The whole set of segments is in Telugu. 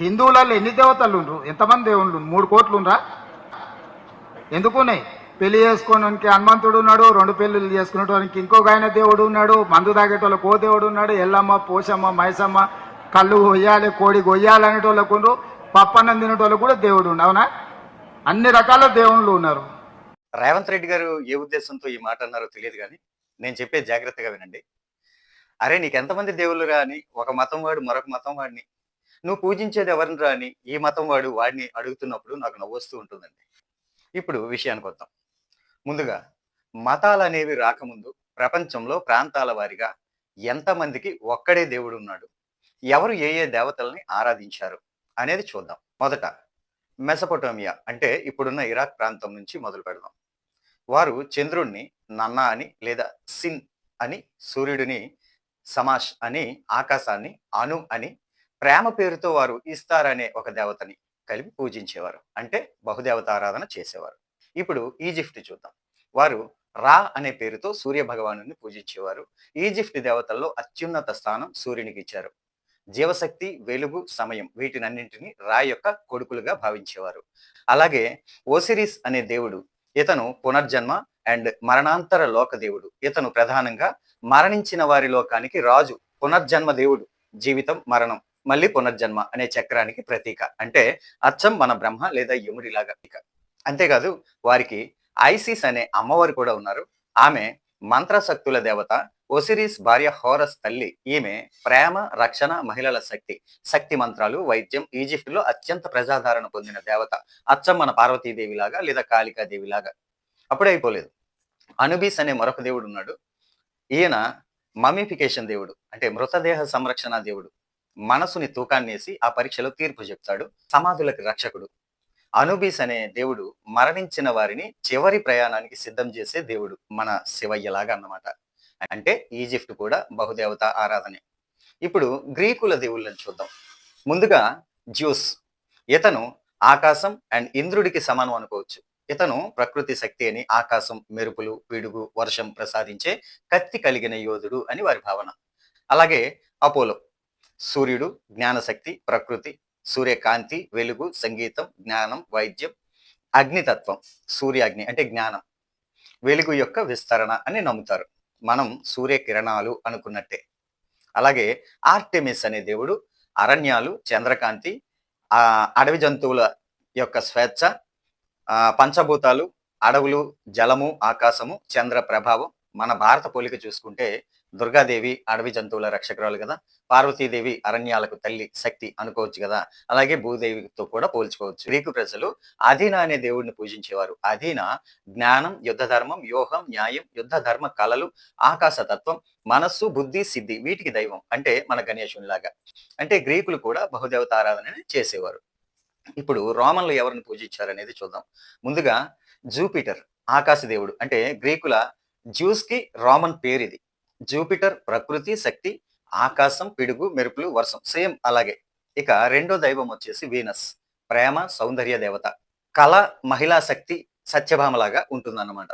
హిందువులలో ఎన్ని దేవతలు ఉండ్రు? ఎంతమంది దేవుళ్ళు మూడు కోట్లు ఉండ్రా? ఎందుకున్నాయి? పెళ్ళి చేసుకోవడానికి హనుమంతుడు ఉన్నాడు రెండు పెళ్ళిళ్ళు చేసుకునేటానికి ఇంకొక ఆయన దేవుడు ఉన్నాడు మందు తాగేటోళ్ళకి ఓ దేవుడు ఉన్నాడు ఎల్లమ్మ పోషమ్మ మైసమ్మ కళ్ళు కొయ్యాలి కోడి కొయ్యాలి అనేటోళ్ళకు ఉండ్రు పప్పన్నం తినేటోళ్ళకు కూడా దేవుడు ఉండు అవునా? అన్ని రకాల దేవుళ్ళు ఉన్నారు. రేవంత్ రెడ్డి గారు ఏ ఉద్దేశంతో ఈ మాట అన్నారో తెలియదు కానీ నేను చెప్పే జాగ్రత్తగా వినండి. అరే నీకు ఎంతమంది దేవుళ్ళు రా అని ఒక మతం వాడు మరొక మతం వాడిని నువ్వు పూజించేది ఎవరిని రాని ఈ మతం వాడు వాడిని అడుగుతున్నప్పుడు నాకు నవ్వొస్తూ ఉంటుందండి. ఇప్పుడు విషయానికి వద్దాం. ముందుగా మతాలు అనేవి రాకముందు ప్రపంచంలో ప్రాంతాల వారిగా ఎంతమందికి ఒక్కడే దేవుడు ఉన్నాడు? ఎవరు ఏ ఏ దేవతల్ని ఆరాధించారు అనేది చూద్దాం. మొదట మెసపోటోమియా అంటే ఇప్పుడున్న ఇరాక్ ప్రాంతం నుంచి మొదలు పెడదాం. వారు చంద్రుణ్ణి నన్నా అని లేదా సిన్ అని సూర్యుడిని సమాష్ అని ఆకాశాన్ని అను అని ప్రేమ పేరుతో వారు ఇస్తార్ అనే ఒక దేవతని కలిపి పూజించేవారు. అంటే బహుదేవత ఆరాధన చేసేవారు. ఇప్పుడు ఈజిప్ట్ చూద్దాం. వారు రా అనే పేరుతో సూర్య భగవాను పూజించేవారు. ఈజిప్ట్ దేవతల్లో అత్యున్నత స్థానం సూర్యునికి ఇచ్చారు. జీవశక్తి వెలుగు సమయం వీటినన్నింటినీ రా యొక్క కొడుకులుగా భావించేవారు. అలాగే ఓసిరిస్ అనే దేవుడు ఇతను పునర్జన్మ అండ్ మరణాంతర లోక దేవుడు. ఇతను ప్రధానంగా మరణించిన వారి లోకానికి రాజు పునర్జన్మ దేవుడు జీవితం మరణం. మళ్ళీ పునర్జన్మ అనే చక్రానికి ప్రతీక. అంటే అచ్చం మన బ్రహ్మ లేదా యముడిలాగా ఇక. అంతేకాదు వారికి ఐసిస్ అనే అమ్మవారు కూడా ఉన్నారు. ఆమె మంత్రశక్తుల దేవత ఒసిరిస్ భార్య హోరస్ తల్లి. ఈమె ప్రేమ రక్షణ మహిళల శక్తి. శక్తి మంత్రాలు వైద్యం ఈజిప్టులో అత్యంత ప్రజాదరణ పొందిన దేవత. అచ్చం మన పార్వతీదేవి లాగా లేదా కాళికాదేవి లాగా అప్పుడే అయిపోలేదు. అనుబీస్ అనే మరొక దేవుడు ఉన్నాడు. ఈయన మమిఫికేషన్ దేవుడు. అంటే మృతదేహ సంరక్షణ దేవుడు. మనసుని తూకాన్నేసి ఆ పరీక్షలో తీర్పు చెప్తాడు. సమాధులకు రక్షకుడు. అనుబీస్ అనే దేవుడు మరణించిన వారిని చివరి ప్రయాణానికి సిద్ధం చేసే దేవుడు మన శివయ్యలాగా అన్నమాట. అంటే ఈజిప్ట్ కూడా బహుదేవత ఆరాధనే. ఇప్పుడు గ్రీకుల దేవుళ్ళని చూద్దాం. ముందుగా జ్యూస్. ఇతను ఆకాశం అండ్ ఇంద్రుడికి సమానం అనుకోవచ్చు. ఇతను ప్రకృతి శక్తి అని ఆకాశం మెరుపులు పిడుగు వర్షం ప్రసాదించే కత్తి కలిగిన యోధుడు అని వారి భావన. అలాగే అపోలో. సూర్యుడు జ్ఞానశక్తి ప్రకృతి సూర్యకాంతి వెలుగు సంగీతం జ్ఞానం వైద్యం అగ్నితత్వం సూర్యాగ్ని అంటే జ్ఞానం వెలుగు యొక్క విస్తరణ అని నమ్ముతారు. మనం సూర్యకిరణాలు అనుకున్నట్టే. అలాగే ఆర్టెమిస్ అనే దేవుడు అరణ్యాలు చంద్రకాంతి ఆ అడవి జంతువుల యొక్క స్వేచ్ఛ పంచభూతాలు అడవులు జలము ఆకాశము చంద్ర ప్రభావం మన భారత పోలిక చూసుకుంటే దుర్గాదేవి అడవి జంతువుల రక్షకురాలు కదా పార్వతీదేవి అరణ్యాలకు తల్లి శక్తి అనుకోవచ్చు కదా అలాగే భూదేవితో కూడా పోల్చుకోవచ్చు. గ్రీకు ప్రజలు అధీన అనే దేవుడిని పూజించేవారు. అధీన జ్ఞానం యుద్ధ ధర్మం యోగం న్యాయం యుద్ధ ధర్మ కళలు ఆకాశ తత్వం మనస్సు బుద్ధి సిద్ధి వీటికి దైవం అంటే మన గణేశునిలాగా అంటే గ్రీకులు కూడా బహుదేవత ఆరాధన చేసేవారు. ఇప్పుడు రోమన్లు ఎవరిని పూజించారు అనేది చూద్దాం. ముందుగా జూపిటర్ ఆకాశ దేవుడు అంటే గ్రీకుల జ్యూస్కి పేరు ఇది జూపిటర్ ప్రకృతి శక్తి ఆకాశం పిడుగు మెరుపులు వర్షం సేమ్ అలాగే. ఇక రెండో దైవం వచ్చేసి వీనస్. ప్రేమ సౌందర్య దేవత. కళ మహిళా శక్తి సత్యభామలాగా ఉంటుందన్నమాట.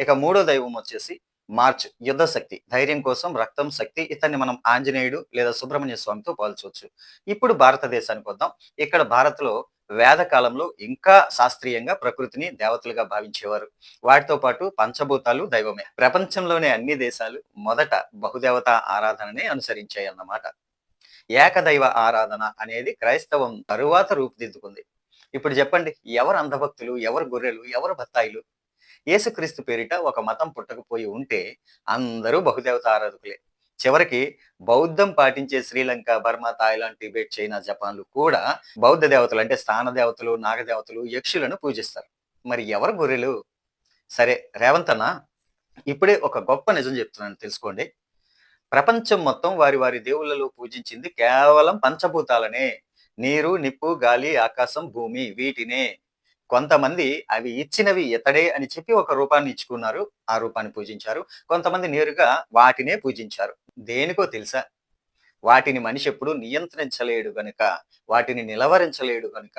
ఇక మూడో దైవం వచ్చేసి మార్చ్ యుద్ధ శక్తి ధైర్యం కోసం రక్తం శక్తి ఇతన్ని మనం ఆంజనేయుడు లేదా సుబ్రహ్మణ్య స్వామితో పోల్చవచ్చు. ఇప్పుడు భారతదేశానికి వద్దాం. ఇక్కడ భారత్లో వేద కాలంలో ఇంకా శాస్త్రీయంగా ప్రకృతిని దేవతలుగా భావించేవారు. వాటితో పాటు పంచభూతాలు దైవమే. ప్రపంచంలోని అన్ని దేశాలు మొదట బహుదేవత ఆరాధననే అనుసరించాయి అన్నమాట. ఏకదైవ ఆరాధన అనేది క్రైస్తవం తరువాత రూపుదిద్దుకుంది. ఇప్పుడు చెప్పండి ఎవరు అంధభక్తులు ఎవరు గొర్రెలు ఎవరు బత్తాయిలు? యేసుక్రీస్తు పేరిట ఒక మతం పుట్టకపోయి ఉంటే అందరూ బహుదేవత ఆరాధకులే చివరికి బౌద్ధం పాటించే Sri Lanka Burma Thailand Tibet China జపాన్లు కూడా బౌద్ధ దేవతలు అంటే స్థాన దేవతలు నాగదేవతలు యక్షులను పూజిస్తారు. మరి ఎవరు గొర్రెలు? సరే రేవంత్ అన్న ఇప్పుడే ఒక గొప్ప నిజం చెప్తున్నాను తెలుసుకోండి. ప్రపంచం మొత్తం వారి వారి దేవుళ్ళలో పూజించింది కేవలం పంచభూతాలనే. నీరు నిప్పు గాలి ఆకాశం భూమి వీటినే. కొంతమంది అవి ఇచ్చినవి ఇతడే అని చెప్పి ఒక రూపాన్ని ఇచ్చుకున్నారు. ఆ రూపాన్ని పూజించారు. కొంతమంది నేరుగా వాటినే పూజించారు. దేనికో తెలుసా? వాటిని మనిషి ఎప్పుడు నియంత్రించలేడు గనుక వాటిని నిలవరించలేడు గనుక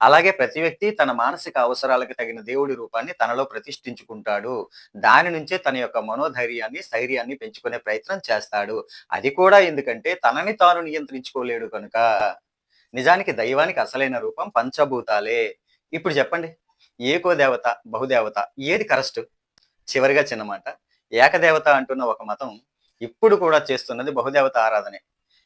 అలాగే ప్రతి వ్యక్తి తన మానసిక అవసరాలకు తగిన దేవుడి రూపాన్ని తనలో ప్రతిష్ఠించుకుంటాడు. దాని నుంచే తన యొక్క మనోధైర్యాన్ని స్థైర్యాన్ని పెంచుకునే ప్రయత్నం చేస్తాడు. అది కూడా ఎందుకంటే తనని తాను నియంత్రించుకోలేడు కనుక నిజానికి దైవానికి అసలైన రూపం పంచభూతాలే. ఇప్పుడు చెప్పండి. ఏకో దేవత బహుదేవత ఏది కరెస్ట్? చివరిగా చిన్నమాట ఏకదేవత అంటున్న ఒక మతం ఇప్పుడు కూడా చేస్తున్నది బహుదేవత ఆరాధనే.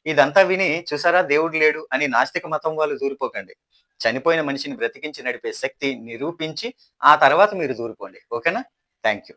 ఇదంతా విని చూసారా దేవుడు లేడు అని నాస్తిక మతం వాళ్ళు దూరిపోకండి. చనిపోయిన మనిషిని బ్రతికించి నడిపే శక్తి నిరూపించి ఆ తర్వాత మీరు దూరుకోండి ఓకేనా? Thank you